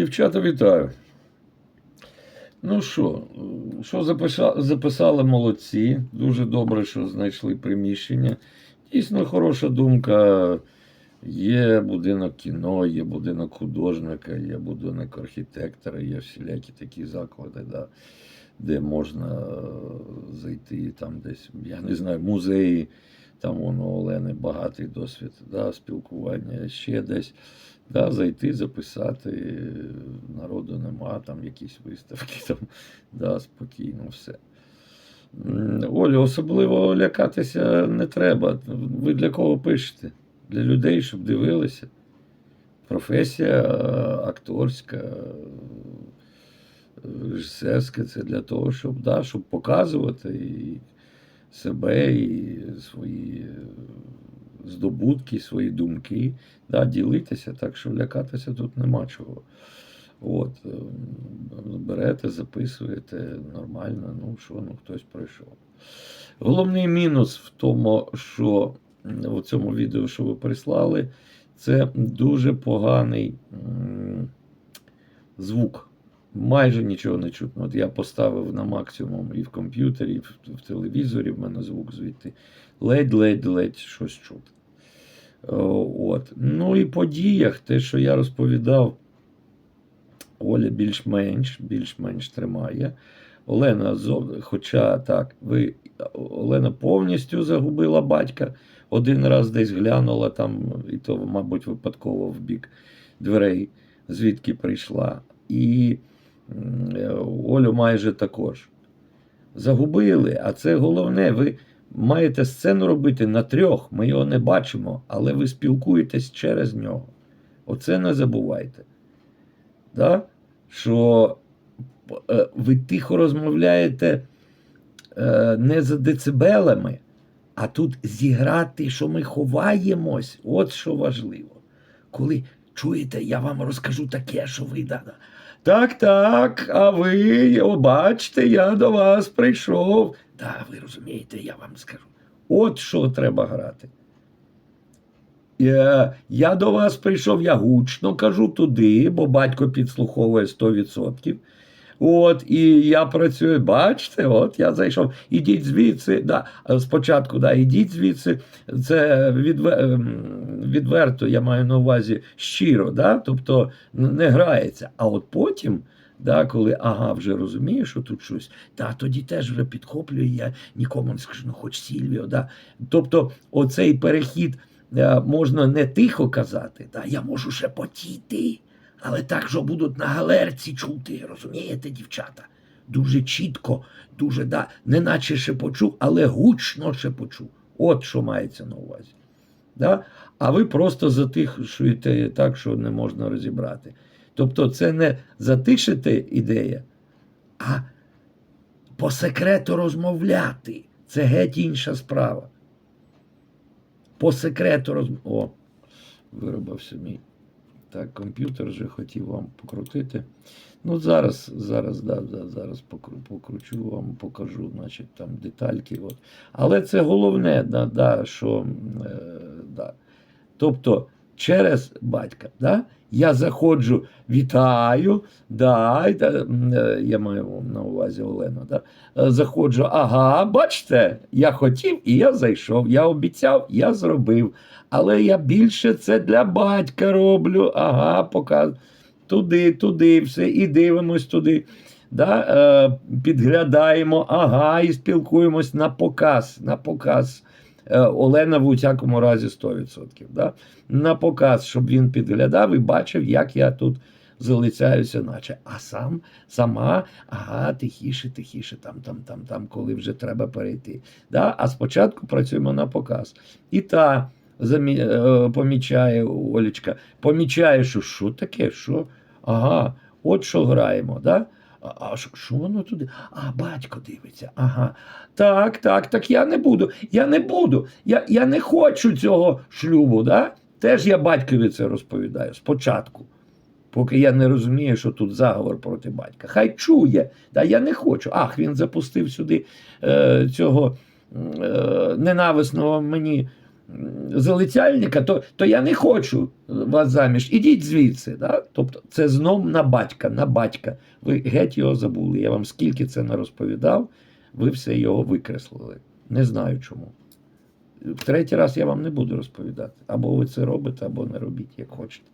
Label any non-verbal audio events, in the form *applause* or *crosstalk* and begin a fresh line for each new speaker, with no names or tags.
Дівчата, вітаю. Ну що, що запиша- записали молодці. Дуже добре, що знайшли приміщення. Дійсно хороша думка. Є будинок кіно, є будинок художника, є будинок архітектора, є всілякі такі заклади, да, де можна е, зайти там десь, я не знаю, музеї. Там воно Олени багатий досвід да, спілкування, ще десь. Да, зайти, записати, народу нема, там якісь виставки, *laughs* там, да, спокійно все. Олю, особливо лякатися не треба. Ви для кого пишете? Для людей, щоб дивилися. Професія акторська, режисерська це для того, щоб, да, щоб показувати і себе, і свої е, здобутки, свої думки, да, ділитися, так що лякатися тут нема чого. От, е, берете, записуєте нормально, ну що, ну хтось пройшов. Головний мінус в тому, що у цьому відео, що ви прислали, це дуже поганий звук. Майже нічого не чутно. От я поставив на максимум і в комп'ютері, і в, в телевізорі, в мене звук звідти. Ледь-ледь-ледь щось чути. От. Ну і по діях, те, що я розповідав, Оля більш-менш, більш-менш тримає. Олена, хоча так, ви, Олена повністю загубила батька. Один раз десь глянула там, і то, мабуть, випадково в бік дверей, звідки прийшла. І е, Олю майже також. Загубили, а це головне, ви маєте сцену робити на трьох, ми його не бачимо, але ви спілкуєтесь через нього. Оце не забувайте. Да? Що е, ви тихо розмовляєте е, не за децибелами, а тут зіграти, що ми ховаємось, от що важливо. Коли чуєте, я вам розкажу таке, що ви да. Так, так, а ви, о, бачите, я до вас прийшов. Так, ви розумієте, я вам скажу. От що треба грати. Я, я до вас прийшов, я гучно кажу туди, бо батько підслуховує 100%. От, і я працюю, бачите, от я зайшов. Ідіть звідси. Да, спочатку, да, ідіть звідси. Це відвер, ем, відверто, я маю на увазі щиро, да, тобто не грається. А от потім, да, коли ага, вже розумію, що тут щось, да, тоді теж вже підхоплюю, я нікому не скажу, ну хоч Сільвіо. Да. Тобто, оцей перехід е, можна не тихо казати, да, я можу шепотіти. Але так, що будуть на галерці чути, розумієте, дівчата? Дуже чітко, дуже, да, не наче шепочу, але гучно шепочу. От що мається на увазі. Да? А ви просто затишуєте так, що не можна розібрати. Тобто, це не затишити ідея, а по секрету розмовляти. Це геть інша справа. По секрету розмовляти. О, виробився мій. Так, комп'ютер вже хотів вам покрутити. Ну, зараз, зараз, да, да, зараз покру- покручу вам, покажу, значить, там детальки. От. Але це головне, да, да, що е, да. тобто через батька, да, я заходжу, вітаю, да, е, я маю на увазі Олену, да, е, заходжу, ага, бачите, я хотів і я зайшов, я обіцяв, я зробив. Але я більше це для батька роблю. Ага, показ. Туди, туди, все, і дивимось туди. Да? Е, підглядаємо, ага, і спілкуємось на показ. На показ. Е, Олена в усякому разі 100%. Да? На показ, щоб він підглядав і бачив, як я тут залицяюся, наче. А сам, сама, ага, тихіше, тихіше, там, там, там, там, коли вже треба перейти. Да? А спочатку працюємо на показ. І та замі... е, помічає Олечка, помічає, що що таке, що? Ага, от що граємо, да? А, що, воно туди? А, батько дивиться. Ага. Так, так, так я не буду. Я не буду. Я, я не хочу цього шлюбу. Да? Теж я батькові це розповідаю спочатку. Поки я не розумію, що тут заговор проти батька. Хай чує. Да, я не хочу. Ах, він запустив сюди е, цього е, ненависного мені залицяльника, то, то я не хочу вас заміж. Ідіть звідси. Да? Тобто це знов на батька, на батька. Ви геть його забули. Я вам скільки це не розповідав, ви все його викреслили. Не знаю чому. В третій раз я вам не буду розповідати. Або ви це робите, або не робіть, як хочете.